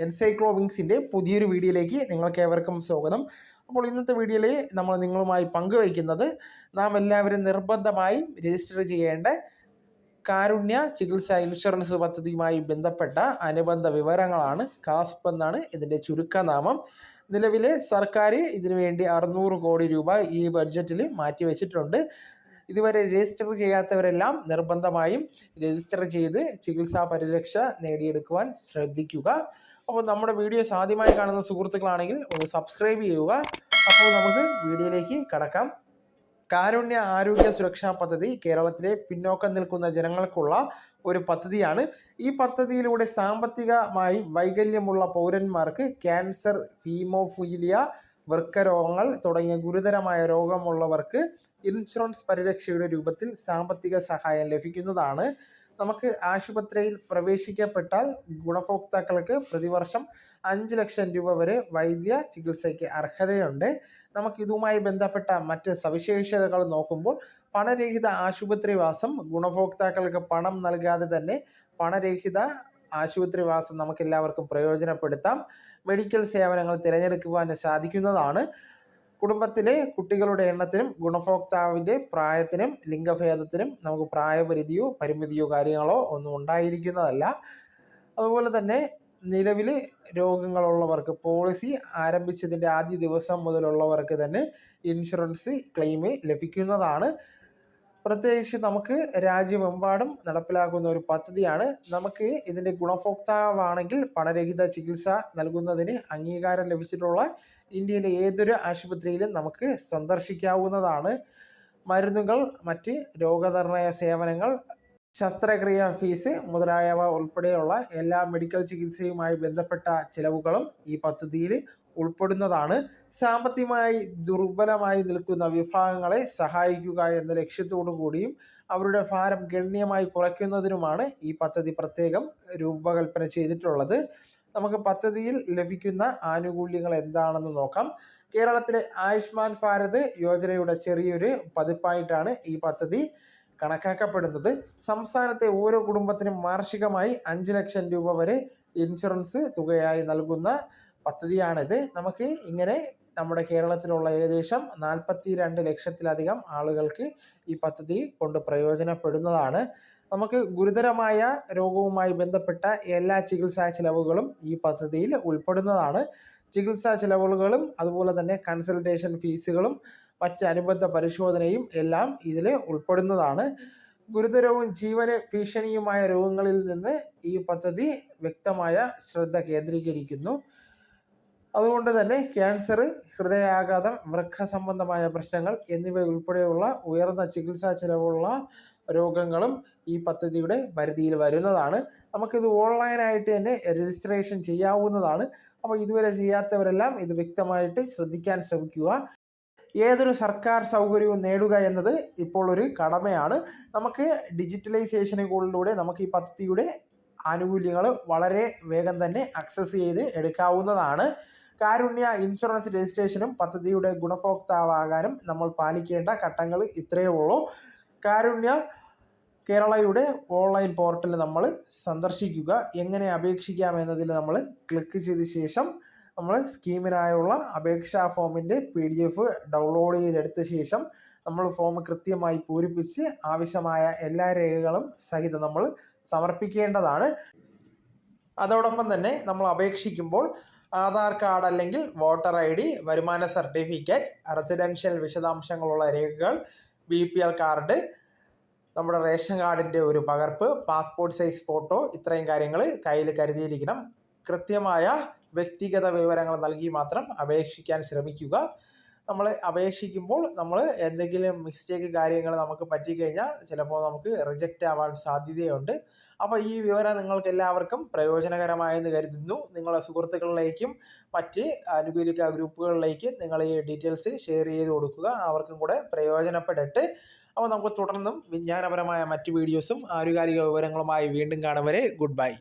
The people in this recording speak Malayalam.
എൻസൈക്ലോവിങ്സിന്റെ പുതിയൊരു വീഡിയോയിലേക്ക് നിങ്ങൾക്ക് ഏവർക്കും സ്വാഗതം. അപ്പോൾ ഇന്നത്തെ വീഡിയോയിൽ നമ്മൾ നിങ്ങളുമായി പങ്കുവയ്ക്കുന്നത് നാം എല്ലാവരും നിർബന്ധമായും രജിസ്റ്റർ ചെയ്യേണ്ട കാരുണ്യ ചികിത്സ ഇൻഷുറൻസ് പദ്ധതിയുമായി ബന്ധപ്പെട്ട അനുബന്ധ വിവരങ്ങളാണ്. കാസ്പ് എന്നാണ് ഇതിന്റെ ചുരുക്കനാമം. നിലവിലെ സർക്കാർ ഇതിനുവേണ്ടി അറുന്നൂറ് കോടി രൂപ ഈ ബഡ്ജറ്റിൽ മാറ്റിവെച്ചിട്ടുണ്ട്. ഇതുവരെ രജിസ്റ്റർ ചെയ്യാത്തവരെല്ലാം നിർബന്ധമായും രജിസ്റ്റർ ചെയ്ത് ചികിത്സാ പരിരക്ഷ നേടിയെടുക്കുവാൻ ശ്രദ്ധിക്കുക. അപ്പോൾ നമ്മുടെ വീഡിയോ ആദ്യമായി കാണുന്ന സുഹൃത്തുക്കളാണെങ്കിൽ ഒന്ന് സബ്സ്ക്രൈബ് ചെയ്യുക. അപ്പോൾ നമുക്ക് വീഡിയോയിലേക്ക് കടക്കാം. കാരുണ്യ ആരോഗ്യ സുരക്ഷാ പദ്ധതി കേരളത്തിലെ പിന്നോക്കം നിൽക്കുന്ന ജനങ്ങൾക്കുള്ള ഒരു പദ്ധതിയാണ്. ഈ പദ്ധതിയിലൂടെ സാമ്പത്തികമായി വൈകല്യമുള്ള പൗരന്മാർക്ക് ക്യാൻസർ ഹീമോഫീലിയ വൃക്കരോഗങ്ങൾ തുടങ്ങിയ ഗുരുതരമായ രോഗമുള്ളവർക്ക് ഇൻഷുറൻസ് പരിരക്ഷയുടെ രൂപത്തിൽ സാമ്പത്തിക സഹായം ലഭിക്കുന്നതാണ്. നമുക്ക് ആശുപത്രിയിൽ പ്രവേശിക്കപ്പെട്ടാൽ ഗുണഭോക്താക്കൾക്ക് പ്രതിവർഷം അഞ്ച് ലക്ഷം രൂപ വരെ വൈദ്യ ചികിത്സയ്ക്ക് അർഹതയുണ്ട്. നമുക്ക് ഇതുമായി ബന്ധപ്പെട്ട മറ്റ് സവിശേഷതകൾ നോക്കുമ്പോൾ പണരഹിത ആശുപത്രിവാസം ഗുണഭോക്താക്കൾക്ക് പണം നൽകാതെ തന്നെ പണരഹിത ആശുപത്രിവാസം നമുക്ക് എല്ലാവർക്കും പ്രയോജനപ്പെടുത്താം. മെഡിക്കൽ സേവനങ്ങൾ തിരഞ്ഞെടുക്കുവാൻ സാധിക്കുന്നതാണ്. കുടുംബത്തിലെ കുട്ടികളുടെ എണ്ണത്തിനും ഗുണഭോക്താവിന്റെ പ്രായത്തിനും ലിംഗഭേദത്തിനും നമുക്ക് പ്രായപരിധിയോ പരിമിതിയോ കാര്യങ്ങളോ ഒന്നും ഉണ്ടായിരിക്കുന്നതല്ല. അതുപോലെ തന്നെ നിലവിൽ രോഗങ്ങളുള്ളവർക്ക് പോളിസി ആരംഭിച്ചതിന്റെ ആദ്യ ദിവസം മുതലുള്ളവർക്ക് തന്നെ ഇൻഷുറൻസ് ക്ലെയിം ലഭിക്കുന്നതാണ്. പ്രത്യേകിച്ച് നമുക്ക് രാജ്യമെമ്പാടും നടപ്പിലാക്കുന്ന ഒരു പദ്ധതിയാണ്. നമുക്ക് ഇതിന്റെ ഗുണഭോക്താവാണെങ്കിൽ പണരഹിത ചികിത്സ നൽകുന്നതിന് അംഗീകാരം ലഭിച്ചിട്ടുള്ള ഇന്ത്യയിലെ ഏതൊരു ആശുപത്രിയിലും നമുക്ക് സന്ദർശിക്കാവുന്നതാണ്. മരുന്നുകൾ മറ്റ് രോഗനിർണയ സേവനങ്ങൾ ശസ്ത്രക്രിയ ഫീസ് മുതലായവ ഉൾപ്പെടെയുള്ള എല്ലാ മെഡിക്കൽ ചികിത്സയുമായി ബന്ധപ്പെട്ട ചിലവുകളും ഈ പദ്ധതിയിൽ ഉൾപ്പെടുന്നതാണ്. സാമ്പത്തികമായി ദുർബലമായി നിൽക്കുന്ന വിഭാഗങ്ങളെ സഹായിക്കുക എന്ന ലക്ഷ്യത്തോടു കൂടിയും അവരുടെ ഭാരം ഗണ്യമായി കുറയ്ക്കുന്നതിനുമാണ് ഈ പദ്ധതി പ്രത്യേകം രൂപകൽപ്പന ചെയ്തിട്ടുള്ളത്. നമുക്ക് പദ്ധതിയിൽ ലഭിക്കുന്ന ആനുകൂല്യങ്ങൾ എന്താണെന്ന് നോക്കാം. കേരളത്തിലെ ആയുഷ്മാൻ ഭാരത് യോജനയുടെ ചെറിയൊരു പതിപ്പായിട്ടാണ് ഈ പദ്ധതി കണക്കാക്കപ്പെടുന്നത്. സംസ്ഥാനത്തെ ഓരോ കുടുംബത്തിനും വാർഷികമായി അഞ്ച് ലക്ഷം രൂപ വരെ ഇൻഷുറൻസ് തുകയായി നൽകുന്ന പദ്ധതിയാണിത്. നമുക്ക് ഇങ്ങനെ നമ്മുടെ കേരളത്തിലുള്ള ഏകദേശം നാൽപ്പത്തി രണ്ട് ലക്ഷത്തിലധികം ആളുകൾക്ക് ഈ പദ്ധതി കൊണ്ട് പ്രയോജനപ്പെടുന്നതാണ്. നമുക്ക് ഗുരുതരമായ രോഗവുമായി ബന്ധപ്പെട്ട എല്ലാ ചികിത്സാ ചിലവുകളും ഈ പദ്ധതിയിൽ ഉൾപ്പെടുന്നതാണ്. ചികിത്സാ ചിലവുകളും അതുപോലെ തന്നെ കൺസൾട്ടേഷൻ ഫീസുകളും മറ്റ് അനുബന്ധ പരിശോധനയും എല്ലാം ഇതിൽ ഉൾപ്പെടുന്നതാണ്. ഗുരുതരവും ജീവന് ഭീഷണിയുമായ രോഗങ്ങളിൽ നിന്ന് ഈ പദ്ധതി വ്യക്തമായ ശ്രദ്ധ കേന്ദ്രീകരിക്കുന്നു. അതുകൊണ്ട് തന്നെ ക്യാൻസർ ഹൃദയാഘാതം വൃക്ക സംബന്ധമായ പ്രശ്നങ്ങൾ എന്നിവ ഉൾപ്പെടെയുള്ള ഉയർന്ന ചികിത്സാ ചിലവുള്ള രോഗങ്ങളും ഈ പദ്ധതിയുടെ പരിധിയിൽ വരുന്നതാണ്. നമുക്കിത് ഓൺലൈനായിട്ട് തന്നെ രജിസ്ട്രേഷൻ ചെയ്യാവുന്നതാണ്. അപ്പോൾ ഇതുവരെ ചെയ്യാത്തവരെല്ലാം ഇത് വ്യക്തമായിട്ട് ശ്രദ്ധിക്കാൻ ശ്രമിക്കുക. ഏതൊരു സർക്കാർ സൗകര്യവും നേടുക എന്നത് ഇപ്പോൾ ഒരു കടമയാണ്. നമുക്ക് ഡിജിറ്റലൈസേഷനുകളിലൂടെ നമുക്ക് ഈ പദ്ധതിയുടെ ആനുകൂല്യങ്ങൾ വളരെ വേഗം തന്നെ അക്സസ് ചെയ്ത് എടുക്കാവുന്നതാണ്. കാരുണ്യ ഇൻഷുറൻസ് രജിസ്ട്രേഷനും പദ്ധതിയുടെ ഗുണഭോക്താവാകാനും നമ്മൾ പാലിക്കേണ്ട ഘട്ടങ്ങൾ ഇത്രയേ ഉള്ളൂ. കാരുണ്യ കേരളയുടെ ഓൺലൈൻ പോർട്ടൽ നമ്മൾ സന്ദർശിക്കുക. എങ്ങനെ അപേക്ഷിക്കാം എന്നതിൽ നമ്മൾ ക്ലിക്ക് ചെയ്ത ശേഷം നമ്മൾ സ്കീമിനായുള്ള അപേക്ഷാ ഫോമിന്റെ പി ഡി എഫ് ഡൗൺലോഡ് ചെയ്തെടുത്ത ശേഷം നമ്മൾ ഫോം കൃത്യമായി പൂരിപ്പിച്ച് ആവശ്യമായ എല്ലാ രേഖകളും സഹിതം നമ്മൾ സമർപ്പിക്കേണ്ടതാണ്. അതോടൊപ്പം തന്നെ നമ്മൾ അപേക്ഷിക്കുമ്പോൾ ആധാർ കാർഡ് അല്ലെങ്കിൽ വോട്ടർ ഐ ഡി വരുമാന സർട്ടിഫിക്കറ്റ് റെസിഡൻഷ്യൽ വിശദാംശങ്ങളുള്ള രേഖകൾ ബി പി എൽ കാർഡ് നമ്മുടെ റേഷൻ കാർഡിന്റെ ഒരു പകർപ്പ് പാസ്പോർട്ട് സൈസ് ഫോട്ടോ ഇത്രയും കാര്യങ്ങൾ കയ്യിൽ കരുതിയിരിക്കണം. കൃത്യമായ വ്യക്തിഗത വിവരങ്ങൾ നൽകി മാത്രം അപേക്ഷിക്കാൻ ശ്രമിക്കുക. നമ്മൾ അപേക്ഷിക്കുമ്പോൾ നമ്മൾ എന്തെങ്കിലും മിസ്റ്റേക്ക് കാര്യങ്ങൾ നമുക്ക് പറ്റിക്കഴിഞ്ഞാൽ ചിലപ്പോൾ നമുക്ക് റിജക്റ്റ് ആവാൻ സാധ്യതയുണ്ട്. അപ്പോൾ ഈ വിവരം നിങ്ങൾക്ക് എല്ലാവർക്കും പ്രയോജനകരമായെന്ന് കരുതുന്നു. നിങ്ങളുടെ സുഹൃത്തുക്കളിലേക്കും മറ്റ് അനുകൂലിക ഗ്രൂപ്പുകളിലേക്കും നിങ്ങൾ ഈ ഡീറ്റെയിൽസ് ഷെയർ ചെയ്ത് കൊടുക്കുക. അവർക്കും കൂടെ പ്രയോജനപ്പെടട്ടെ. അപ്പോൾ നമുക്ക് തുടർന്നും വിജ്ഞാനപരമായ മറ്റ് വീഡിയോസും ആനുകാലിക വിവരങ്ങളുമായി വീണ്ടും കാണും ഗുഡ് ബൈ